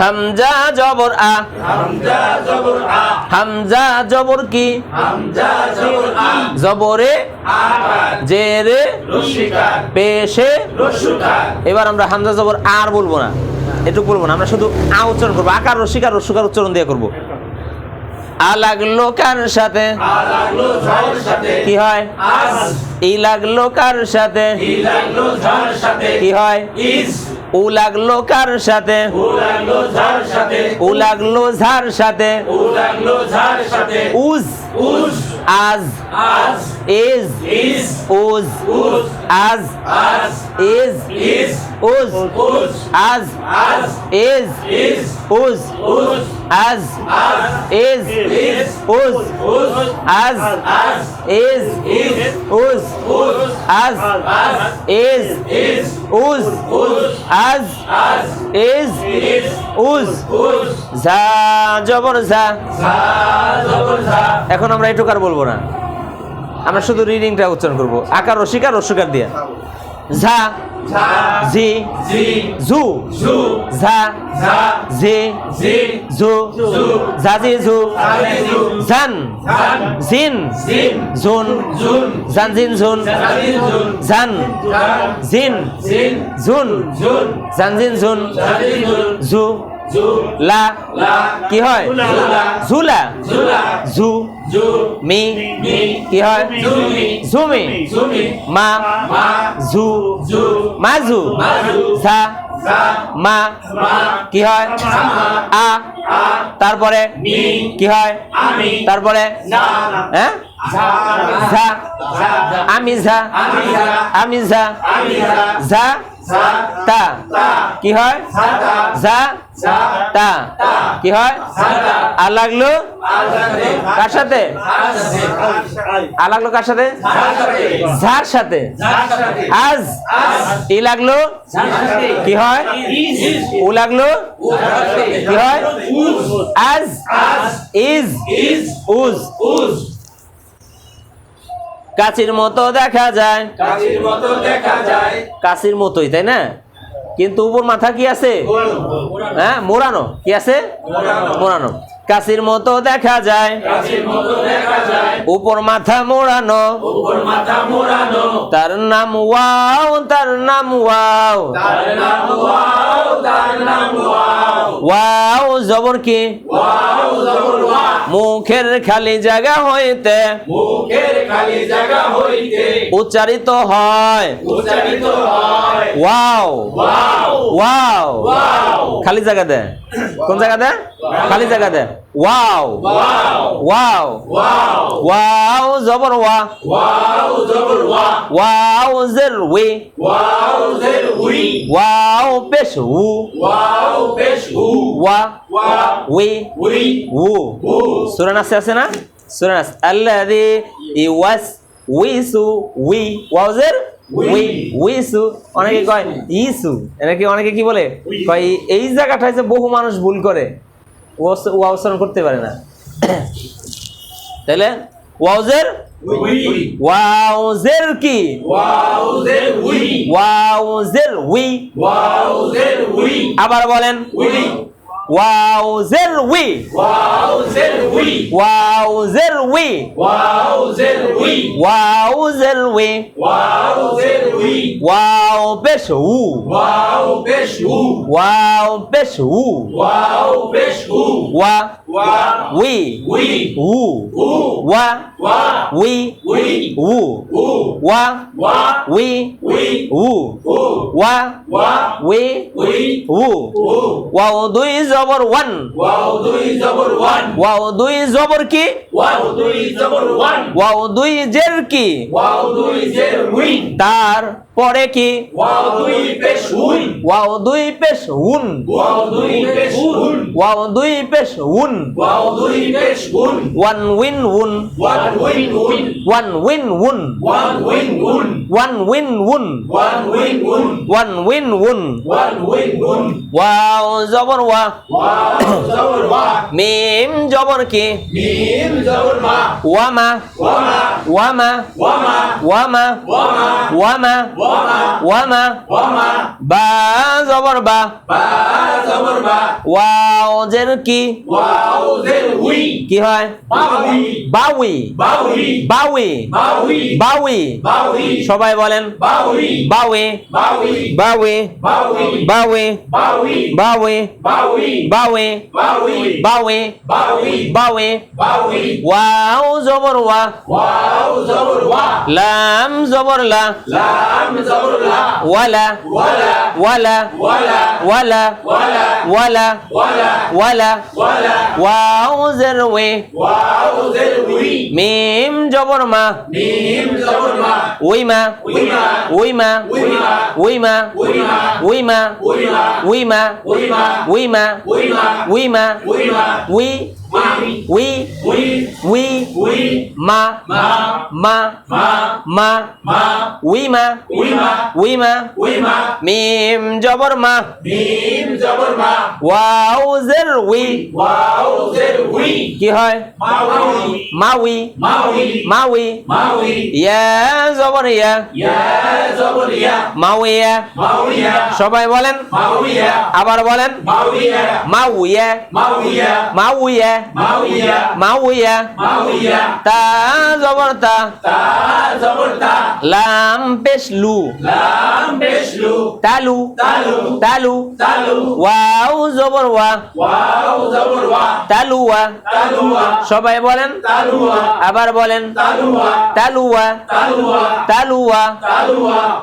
হামজা জবর আ। হামজা জবর আ। হামজা জবর কি? হামজা জবর আ। জবরে জেরে রশিকার পেশে। এবার আমরা হামজা জবর আর বলব না। একটু বলব না আমরা শুধু আ উচ্চারণ করব। আকার রসিকার রসুকার উচ্চারণ দিয়ে করব। আ লাগল কার সাথে? আ লাগল ঝড় সাথে। কি হয়? আজ। ই লাগল কার সাথে? ই লাগল ঝড় সাথে। কি হয়? উ লাগল কার সাথে? ও লাগল ঝার সাথে। ও লাগল ঝার সাথে। ও লাগল ঝার সাথে। উজ আজ is. ওজ আজ is. ওজ আজ is. ওজ আজ is. ওজ আজ is. ওজ আজ is. ওজ আজ is. ওজ যা জবর যা এখন এখন আমরা এটুকু আর বলব না। আমরা শুধু রিডিংটা উচ্চারণ করব। আকার রসিকার রসিকার দিয়ে। ঝা জি জি ঝা জি জি জু জু ঝাজি জু জান জান জিন জিন জুন জুন জান জিন জুন জুন জান জান জু লা কি হয়? জুলা জু মি কি হয়? ঝুমি মা মা জু ঝা মা কি হয়? আ তারপরে কি হয়? তারপরে হ্যাঁ আমি ঝা আমি ঝা ঝা তা কি হয়? ঝা তা। কি হয়? আর লাগল? কার সাথে? আর লাগল কার সাথে? ঝার সাথে। আজ ই লাগল? কি হয়? উ লাগল? কি হয়? আজ। আজ। ইজ। ইজ। উজ। উজ। কাচির মতো দেখা যায়। কাজের মতো দেখা যায়। কাচির মতোই তাই না? কিন্তু উপর মাথা কি আছে? হ্যাঁ মোড়ানো। কি আছে? মোড়ানো। কাশির মতো দেখা যায়। উপর মাথা মোড়ানো। তার নাম ওয়াও তার নাম ওয়াও। ওয়াও জবর কি? মুখের খালি জায়গা হইতে উচ্চারিত হয়। ওয়াও। ওয়াও। খালি জায়গা দে। কোন জায়গা দে? খালি জায়গা দে। ওয়াও ওয়াও ওয়াও জবর ওয়া ওয়াও জবর ওয়া ওয়াও জের উই ওয়াও জের উই ওয়াও পেশ উ ওয়াও পেশ উ ওয়া ওয়া উই উই উ উ সুরান আছে আছে না? সুরান আছে আল্লাযী ইওয়াস উইসু উই ওয়াও জের উই উইসু অনেকে কয় ইসু এনাকে অনেকে কি বলে? কয় এই- এই জায়গাটা হচ্ছে বহু মানুষ ভুল করে। ওয়া উচ্চারণ করতে পারে না। তাহলে ওয়াউজের? ওয়াউজের কি? ওয়াও জের উই ওয়াউজের উই। ওয়াউজের উই। আবার বলেন। উই Waozerwi Waozerwi Waozerwi Waozerwi Waozerwi Waozerwi Waobeshu Waobeshu Waobeshu Waobeshu Wa we who wa. we who wa. we who wa. we who wa দুই জবর ওয়ান ওয়াও দুই জবর ওয়ান ওয়াও দুই জবর কি ওয়াও দুই জবর ওয়ান ওয়াও দুই জের কি ওয়াও দুই জের উইন তার পরে কি? ওয়াও দুই পেশ উইন ওয়াও দুই পেশ উন ওয়াও দুই পেশ উন ওয়াও দুই পেশ উন ওয়াও দুই পেশ উন ওয়ান উইন উন ওয়ান উইন উইন ওয়ান উইন উন ওয়ান উইন উন ওয়ান উইন উন ওয়ান উইন উন ওয়ান উইন উন ওয়ান উইন উন ওয়াও জবর ওয়া। ওয়াও জবর ওয়া। মিম জবর কি? মিম জবর মা। ওয়ামা ওয়ামা ওয়ামা ওয়ামা ওয়ামা ওয়ামা ওয়ামা ওয়ামা ওয়ামা ওয়ামা বা জবর বা, জবর, বা। ওয়াও কি? হয়? বাউই। বাউই। সবাই বলেন ওয়াও জবর, ওয়া। লাম জবর, লা। লাম ওয়ালা ওয়াও জের ওয়ে ওয়াও জের উই মিম জবর মা মিম জবর মা উইমা উইমা উইমা উইমা উইমা উইমা উইমা উইমা উইমা উইমা উইমা উইমা উই উই উই মা মা মা উই মা উই মা মিম জবর মা ওয়াও জের উই কি হয়? মাউই মাউই ইয়া জবর ইয়া মাউইয়া সবাই বলেন আবার বলেন মাউইয়া মাউইয়া মাউইয়া মাউইয়া। মাউইয়া। মাউইয়া। মাউইয়া তা জবর তা তা জবর তা লাম পেশ লু লাম তালু তালু ওয়াও জবর ওয়া। তালুয়া সবাই বলেন আবার বলেন তালুয়া তালুয়া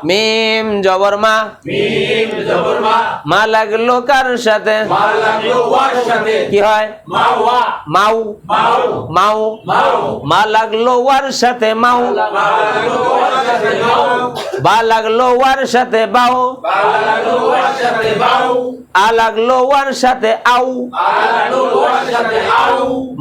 মিম জবর মা। মা। লাগল কার সাথে? কি হয়? মাউ। মাউ। মা লাগল ওয়ার সাথে মাউ। বা লাগল ওয়ার সাথে বাউ। আলাগলো ওয়ার সাথে আউ।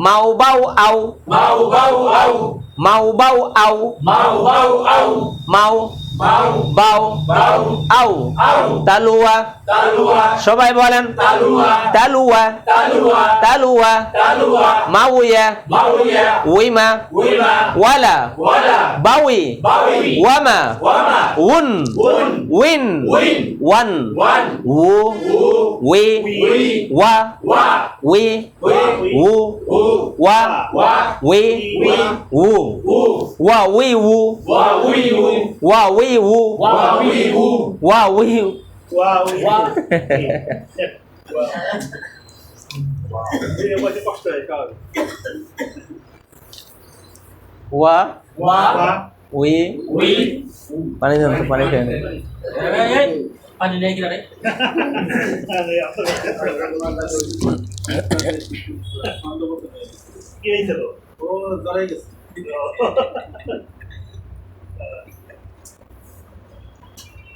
মাউ বাউ আউ। মাউ বাউ আউ। মাউ বাউ আউ। মাউ বাউ আউ। মাউ মাও বাউ বাও আউ আও তালুয়া তালুয়া সবাই বলেন তালুয়া তালুয়া তালুয়া তালুয়া তালুয়া মাউইয়া মাউইয়া উইমা উইমা ওয়ালা ওয়ালা বাউই বাউই ওয়ামা ওয়ামা উন উন উইন উইন ওয়ান ওয়ান উ উ উই উই ওয়া ওয়া উই উই উ উ ওয়া ওয়া উই উই উ উ ওয়া উই উ ওয়া উই উ ওয়া উই Wawiwu. Wawiwu. Wawiwu. Wawiwu. Wa. Wa. Wi. Wi.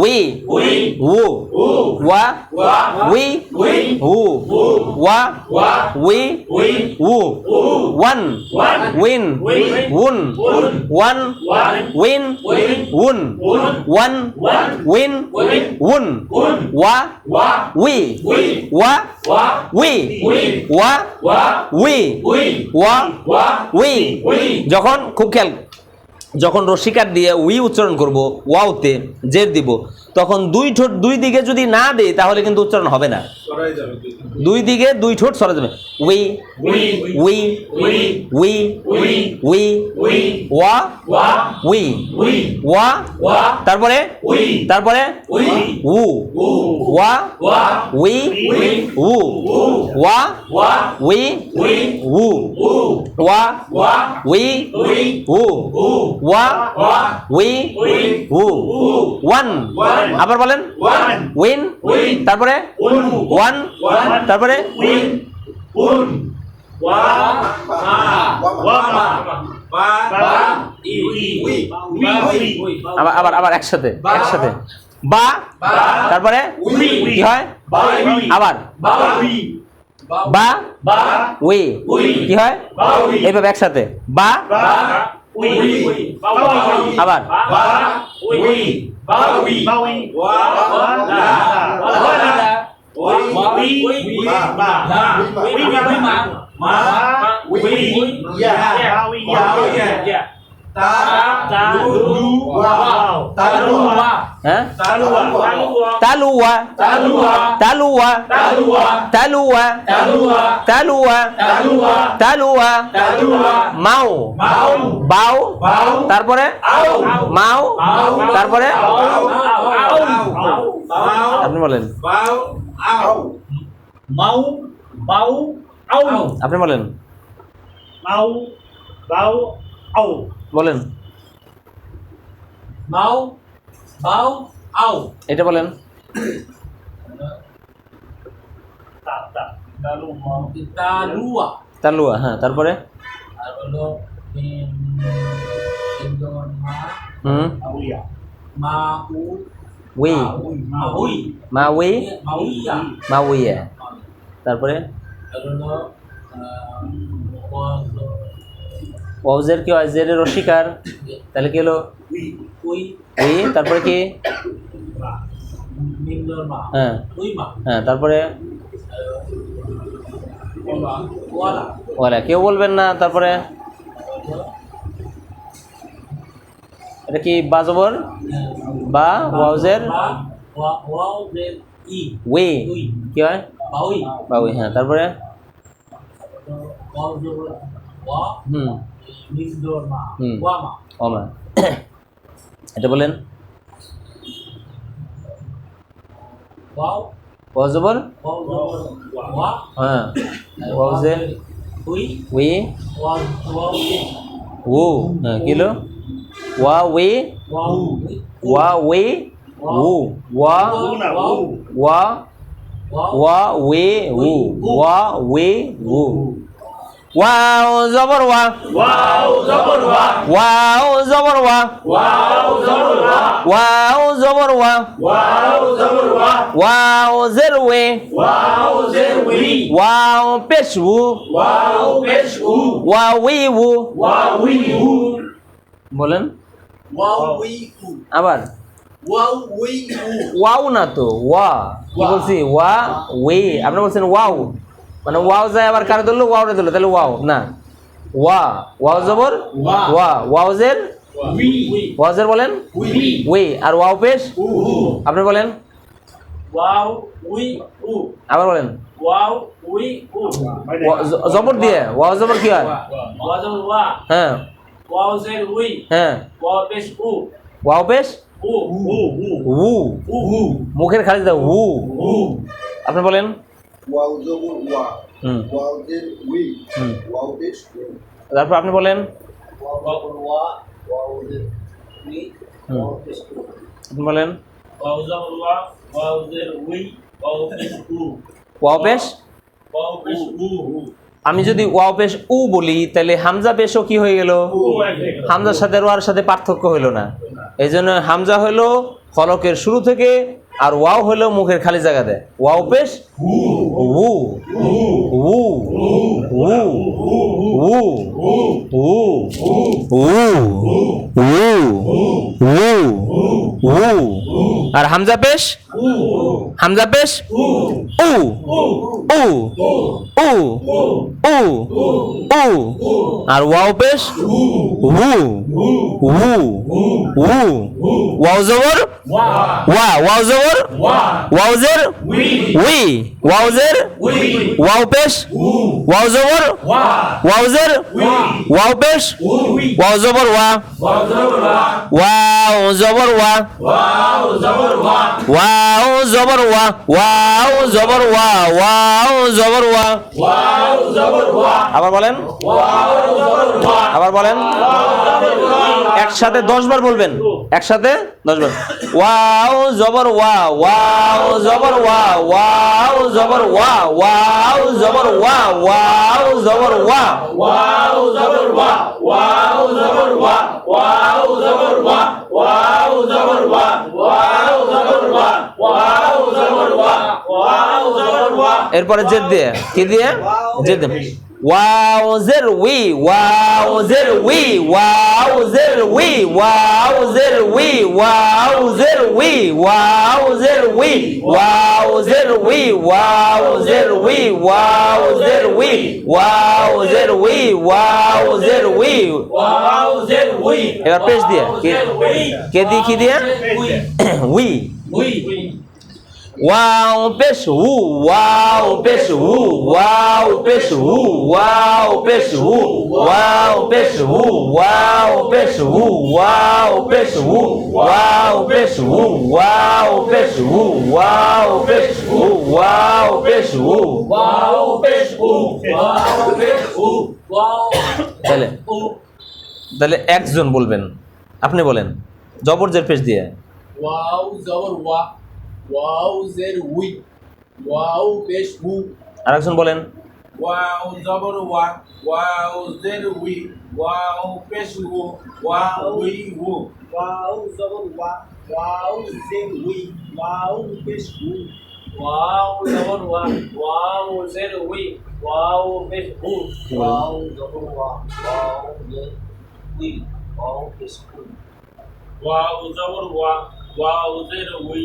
ವಿ ಉ ವ ವಿ ಉ ವ ವಿ ಉ ಒನ್ ವಿನ್ ಉನ್ ಒನ್ ವಿನ್ ಉನ್ ಒನ್ ವಿನ್ ಉನ್ ವ ವಿ ವ ವಿ ವ ವಿ ವ ವಿ যখন খুব খেয়াল যখন রসিকার দিয়ে উই উচ্চারণ করব, ওয়াওতে জের দিব, তখন দুই ঠোঁট দুই দিকে যদি না দেয় তাহলে কিন্তু উচ্চারণ হবে না। দুই দিকে দুই ঠোঁট সরে যাবে উই উই উই উই উই ওয়া উই ওয়া তারপরে তারপরে উই উ ওয়া উই উ ওয়া উই উই উ ওয়া উই উ ওয়া উই উ ওয়ান আবার বলেন উইন তারপরে ওয়া ওয়ান তারপরে আবার আবার আবার একসাথে একসাথে বা তারপরে কি হয় আবার বা উই কি হয় এইভাবে একসাথে বা আবার বাউই বাউই Wi, ma, ma, ma, ma, ma, ya, ya, ya, ya. Ta, ta, lu, wa, ta, lu, wa. Hah? Talua, talua, talua, talua, talua, talua, talua, talua, talua, talua, mau, mau, bau, bau, mau, mau, মাও, তারপরে আও, আও, আও, আপনি বলেন, বাউ আউ মাউ বাউ আউ। আপনি বলেন। মাউ বাউ আউ বলেন। মাউ বাউ আউ এটা বলেন। তালুয়া। তালুয়া। হ্যাঁ তারপরে? হুম। মাউয়া। মাউ উই মা উই মা উইয়া তারপরে? ওয়াউজের কি ওয়াজের জেরের তাহলে কি হলো? উই তারপরে কি? হ্যাঁ। হ্যাঁ তারপরে? ওয়ালা। কেউ বলবেন না তারপরে? এটা কি বাজবর বা ওয়াউজের ওয়ে। কি হয়? বাউই হ্যাঁ তারপরে? হুম। এটা বলেন। ওয়াও হ্যাঁ। ওয়াউজের উই উ হ্যাঁ কি ওয়াওয়ে ওয়াওয়ে উ ওয়া ওয়া ওয়া ওয়ে উ ওয়া ওয়ে উ ওয়াও জবর ওয়া ওয়াও জবর ওয়া ওয়াও জবর ওয়া ওয়াও জবর ওয়া ওয়াও জবর ওয়া ওয়াও জবর ওয়া ওয়াও জের ওয়ে ওয়াও জের ওয়ি ওয়াও পেশ উ বলেন আবার? ওয়াও না তো ওয়া। কি বলছি? ওয়া ওয়ে। আপনি বলছেন ওয়াও। মানে ওয়াও যায় আবার কারে ধরলো? ওয়াও ধরলো। তাহলে ওয়াও না। ওয়া। ওয়াও জবর? ওয়া। ওয়াওজের? ওয়াজের বলেন? ওয়ে। আর ওয়াও পেশ? আপনি বলেন। ওয়াও উই উ। আবার বলেন। ওয়াও উই উ। জবর দিয়ে। ওয়াও জবর কি হয়? হ্যাঁ। হ্যাঁ। মুখের খালি দাও উ। আপনি বলেন। হুম। উই। হুম। তারপর আপনি বলেন। ওয়া। আপনি বলেন। ওয়াউজের ওয়া। ওয়াউজের আমি যদি ওয়াও পেশ উ বলি তাহলে হামজা পেশও কি হয়ে গেল? হামজার সাথে রোয়ার সাথে পার্থক্য হইল না। এই জন্য হামজা হলো ফলকের শুরু থেকে আর ওয়াও হলো মুখের খালি জায়গাতে ওয়াও পেশ উ উ উ উ উ উ উ আর হামজা পেশ হামজা পেশ উ উ উ উ উ আর ওয়াও পেশ উ উ উ ওয়াও জবর wa. Wa. Wowzer. Wa. Wowzer. We. We. ওয়াউজের? ওয়াউ পেশ ওয়াউ জবর ওয়াউজের? ওয়াউ পেশ ওয়াউ জবর ওয়া? ওয়াও জবর ওয়া? ওয়াও জবর ওয়া? ওয়াও জবর ওয়া? ওয়াও জবর ওয়া। আবার বলেন। আবার বলেন। একসাথে দশ বার বলবেন। একসাথে দশ বার ওয়াও জবর ওয়া? ওয়াও জবর ওয়া? ওয়াও জবর ওয়া ওয়াও জবর ওয়া ওয়াও জবর ওয়া ওয়াও জবর ওয়া ওয়া এরপরে জেদ দিয়ে কি দিয়ে জেদ দিয়ে ওয়াও জের উই ওয়াও জের উই ওয়াও জের উই ওয়াও জের উই ওয়াও জের উই ওয়াও জের উই ওয়াও জের উই ওয়াও জের উই ওয়াও জের উই ওয়াও জের উই ওয়াও জের উই ওয়াও জের উই এবার পেশ দিয়ে কে কে দিয়ে কি দিয়ে উই উই ওয়াও পেশ হু ওয়াও পেশ হু ওয়াও পেশ হু ওয়াও পেশ হু ওয়াও পেশ হু ওয়াও পেশ হু ওয়াও পেশ হু ওয়াও পেশ হু ওয়াও পেশ হু ওয়াও পেশ হু ওয়াও পেশ হু ওয়াও পেশ উ ওয়াও পেশ উ ওয়াও তাহলে তাহলে একজন বলবেন আপনি বলেন জবর জের পেশ দিয়ে ওয়াও জবর ওয়া ওয়াউজের উই ওয়াউ পেশ হু আরেকজন বলেন। ওয়াও জবর ওয়া ওয়াউজের উই ওয়াউ পেশ হু ওয়াও উই হু ওয়াউ জবর ওয়া ওয়াউজের উই ওয়াউ পেশ হু ওয়াও জবর ওয়া ওয়াও জের উই ওয়াউ বেশ হু ওয়াউ জবর ওয়া ওয়াউজের উই ওয়াউ পেশ হু ওয়াউ জবর ওয়া জের উই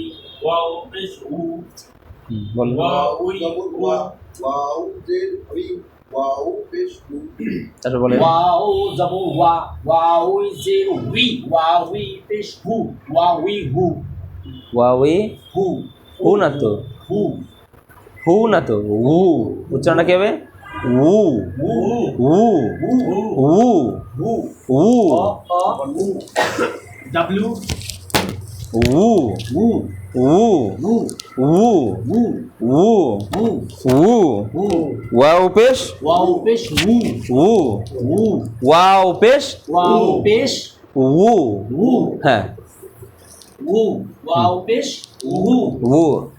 তারপর বলে ওয়াও যাব ওয়া ওয়াও ইজ এ উই ওয়াও ইজ হু ওয়াও হু ওয়াও হু হু না তো? হু হু না তো? উ উচ্চারণটা কি হবে? উ উ উ উ উ ডব্লিউ উ উ U U U U U Uau peixe? Uau peixe U. U. Uau peixe? Uau peixe. U. U. Ha U. Uau peixe. U. U.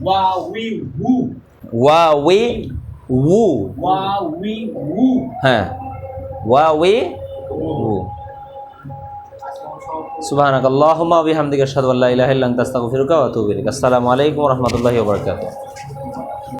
Huawei Wu u. Wu Huawei u. Ha Huawei Wu সুবাহ আল্লাহ আসসালামু আলাইকুম রহমতুল্লাহ ওবরাকাতুহ